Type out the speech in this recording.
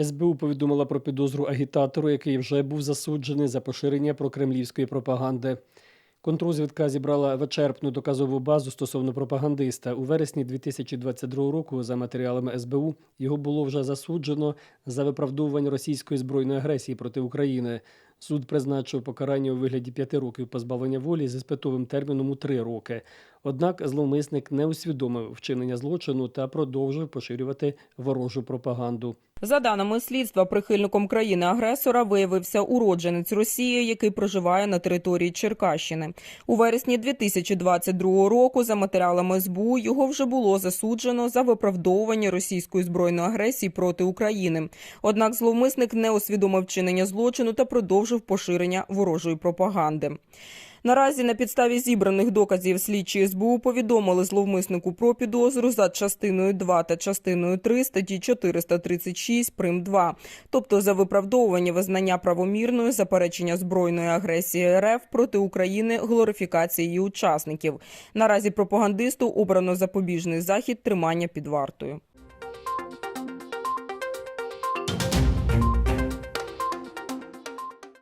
СБУ повідомила про підозру агітатору, який вже був засуджений за поширення прокремлівської пропаганди. Контрозвідка зібрала вичерпну доказову базу стосовно пропагандиста. У вересні 2022 року, за матеріалами СБУ, його було вже засуджено за виправдовування російської збройної агресії проти України. Суд призначив покарання у вигляді п'яти років позбавлення волі з іспитовим терміном у три роки. Однак зловмисник не усвідомив вчинення злочину та продовжив поширювати ворожу пропаганду. За даними слідства, прихильником країни-агресора виявився уродженець Росії, який проживає на території Черкащини. У вересні 2022 року, за матеріалами СБУ, його вже було засуджено за виправдовування російської збройної агресії проти України. Однак зловмисник не усвідомив вчинення злочину та продовжив поширення ворожої пропаганди. Наразі на підставі зібраних доказів слідчі СБУ повідомили зловмиснику про підозру за частиною 2 та частиною 3 статті 436 прим 2, тобто за виправдовування визнання правомірною заперечення збройної агресії РФ проти України, глорифікації її учасників. Наразі пропагандисту обрано запобіжний захід тримання під вартою.